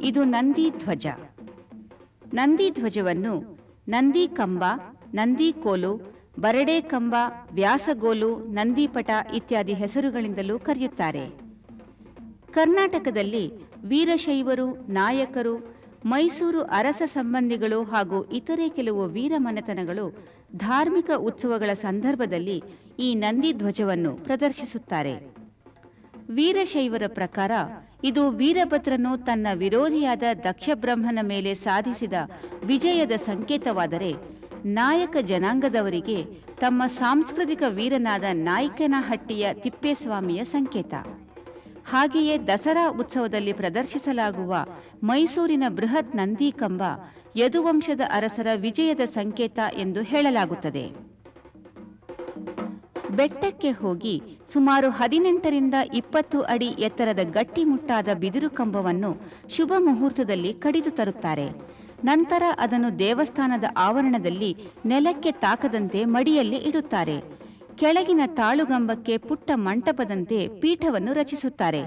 ಇದು ನಂದಿ ಧ್ವಜ. ನಂದಿ ಧ್ವಜವನ್ನು ನಂದಿ ಕಂಬ, ನಂದಿ ಕೋಲು, ಬರಡೆ ಕಂಬ, ವ್ಯಾಸಗೋಲು ನಂದಿಪಟ ಇತ್ಯಾದಿ ಹೆಸರುಗಳಿಂದಲೂ ಕರೆಯುತ್ತಾರೆ. ಕರ್ನಾಟಕದಲ್ಲಿ ವೀರಶೈವರು, ನಾಯಕರು, ಮೈಸೂರು ಅರಸ ಸಂಬಂಧಿಗಳು ಹಾಗೂ ಇತರೆ ಕೆಲವು ವೀರಮನೆತನಗಳು ಧಾರ್ಮಿಕ ಉತ್ಸವಗಳ ಸಂದರ್ಭದಲ್ಲಿ ಈ ನಂದಿ ಧ್ವಜವನ್ನು ಪ್ರದರ್ಶಿಸುತ್ತಾರೆ. ವೀರಶೈವರ ಪ್ರಕಾರ ಇದು ವೀರಭದ್ರನು ತನ್ನ ವಿರೋಧಿಯಾದ ದಕ್ಷಬ್ರಹ್ಮನ ಮೇಲೆ ಸಾಧಿಸಿದ ವಿಜಯದ ಸಂಕೇತವಾದರೆ ನಾಯಕ ಜನಾಂಗದವರಿಗೆ ತಮ್ಮ ಸಾಂಸ್ಕೃತಿಕ ವೀರನಾದ ನಾಯಕನಹಟ್ಟಿಯ ತಿಪ್ಪೇಸ್ವಾಮಿಯ ಸಂಕೇತ. ಹಾಗೆಯೇ ದಸರಾ ಉತ್ಸವದಲ್ಲಿ ಪ್ರದರ್ಶಿಸಲಾಗುವ ಮೈಸೂರಿನ ಬೃಹತ್ ನಂದಿ ಕಂಬ ಯದುವಂಶದ ಅರಸರ ವಿಜಯದ ಸಂಕೇತ ಎಂದು ಹೇಳಲಾಗುತ್ತದೆ. ಬೆಟ್ಟಕ್ಕೆ ಹೋಗಿ ಸುಮಾರು ಹದಿನೆಂಟರಿಂದ ಇಪ್ಪತ್ತು ಅಡಿ ಎತ್ತರದ ಗಟ್ಟಿಮುಟ್ಟಾದ ಬಿದಿರು ಕಂಬವನ್ನು ಶುಭ ಮುಹೂರ್ತದಲ್ಲಿ ಕಡಿದು ತರುತ್ತಾರೆ. ನಂತರ ಅದನ್ನು ದೇವಸ್ಥಾನದ ಆವರಣದಲ್ಲಿ ನೆಲಕ್ಕೆ ತಾಕದಂತೆ ಮಡಿಯಲ್ಲಿ ಇಡುತ್ತಾರೆ. ಕೆಳಗಿನ ತಾಳುಗಂಬಕ್ಕೆ ಪುಟ್ಟ ಮಂಟಪದಂತೆ ಪೀಠವನ್ನು ರಚಿಸುತ್ತಾರೆ.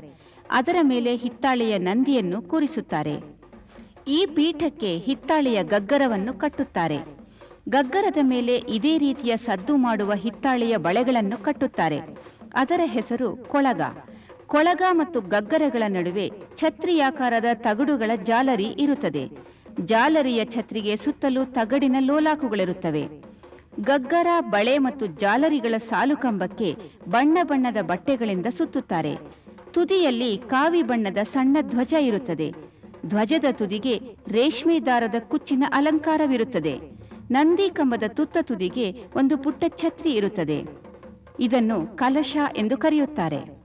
ಅದರ ಮೇಲೆ ಹಿತ್ತಾಳೆಯ ನಂದಿಯನ್ನು ಕೂರಿಸುತ್ತಾರೆ. ಈ ಪೀಠಕ್ಕೆ ಹಿತ್ತಾಳೆಯ ಗಗ್ಗರವನ್ನು ಕಟ್ಟುತ್ತಾರೆ. ಗಗ್ಗರದ ಮೇಲೆ ಇದೇ ರೀತಿಯ ಸದ್ದು ಮಾಡುವ ಹಿತ್ತಾಳೆಯ ಬಳೆಗಳನ್ನು ಕಟ್ಟುತ್ತಾರೆ. ಅದರ ಹೆಸರು ಕೊಳಗ. ಕೊಳಗ ಮತ್ತು ಗಗ್ಗರಗಳ ನಡುವೆ ಛತ್ರಿಯಾಕಾರದ ತಗಡುಗಳ ಜಾಲರಿ ಇರುತ್ತದೆ. ಜಾಲರಿಯ ಛತ್ರಿಗೆ ಸುತ್ತಲೂ ತಗಡಿನ ಲೋಲಾಕುಗಳಿರುತ್ತವೆ. ಗಗ್ಗರ, ಬಳೆ ಮತ್ತು ಜಾಲರಿಗಳ ಸಾಲುಕಂಬಕ್ಕೆ ಬಣ್ಣ ಬಣ್ಣದ ಬಟ್ಟೆಗಳಿಂದ ಸುತ್ತುತ್ತಾರೆ. ತುದಿಯಲ್ಲಿ ಕಾವಿ ಬಣ್ಣದ ಸಣ್ಣ ಧ್ವಜ ಇರುತ್ತದೆ. ಧ್ವಜದ ತುದಿಗೆ ರೇಷ್ಮೆ ದಾರದ ಕುಚ್ಚಿನ ಅಲಂಕಾರವಿರುತ್ತದೆ. ನಂದಿ ಕಂಬದ ತುತ್ತ ತುದಿಗೆ ಒಂದು ಪುಟ್ಟ ಛತ್ರಿ ಇರುತ್ತದೆ. ಇದನ್ನು ಕಲಶ ಎಂದು ಕರೆಯುತ್ತಾರೆ.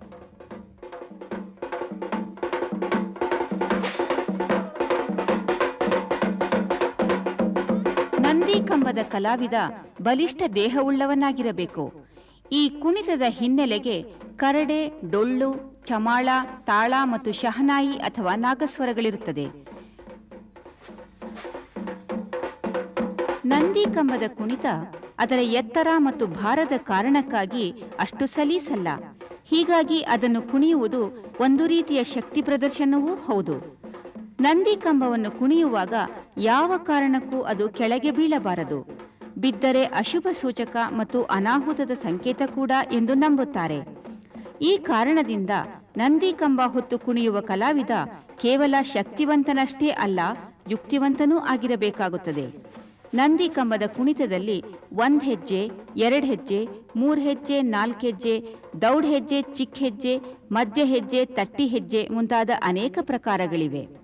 ಕಂಬದ ಕಲಾವಿದ ಬಲಿಷ್ಠ ದೇಹವುಳ್ಳವನಾಗಿರಬೇಕು. ಈ ಕುಣಿತದ ಹಿನ್ನೆಲೆಗೆ ಕರಡೆ, ಡೊಳ್ಳು, ಚಮಾಳ, ತಾಳ ಮತ್ತು ಶಹನಾಯಿ ಅಥವಾ ನಾಗಸ್ವರಗಳಿರುತ್ತದೆ. ನಂದಿ ಕಂಬದ ಕುಣಿತ ಅದರ ಎತ್ತರ ಮತ್ತು ಭಾರದ ಕಾರಣಕ್ಕಾಗಿ ಅಷ್ಟು ಸಲೀಸಲ್ಲ. ಹೀಗಾಗಿ ಅದನ್ನು ಕುಣಿಯುವುದು ಒಂದು ರೀತಿಯ ಶಕ್ತಿ ಪ್ರದರ್ಶನವೂ ಹೌದು. ನಂದಿ ಕಂಬವನ್ನು ಕುಣಿಯುವಾಗ ಯಾವ ಕಾರಣಕ್ಕೂ ಅದು ಕೆಳಗೆ ಬೀಳಬಾರದು. ಬಿದ್ದರೆ ಅಶುಭ ಸೂಚಕ ಮತ್ತು ಅನಾಹುತದ ಸಂಕೇತ ಕೂಡ ಎಂದು ನಂಬುತ್ತಾರೆ. ಈ ಕಾರಣದಿಂದ ನಂದಿ ಕಂಬ ಹೊತ್ತು ಕುಣಿಯುವ ಕಲಾವಿದ ಕೇವಲ ಶಕ್ತಿವಂತನಷ್ಟೇ ಅಲ್ಲ, ಯುಕ್ತಿವಂತನೂ ಆಗಿರಬೇಕಾಗುತ್ತದೆ. ನಂದಿ ಕಂಬದ ಕುಣಿತದಲ್ಲಿ ಒಂದ್ ಹೆಜ್ಜೆ, ಎರಡ್ ಹೆಜ್ಜೆ, ಮೂರ್ ಹೆಜ್ಜೆ, ನಾಲ್ಕು ಹೆಜ್ಜೆ, ದೌಡ್ ಹೆಜ್ಜೆ ಚಿಕ್ಕ ಹೆಜ್ಜೆ, ಮಧ್ಯ ಹೆಜ್ಜೆ, ತಟ್ಟಿ ಹೆಜ್ಜೆ ಮುಂತಾದ ಅನೇಕ ಪ್ರಕಾರಗಳಿವೆ.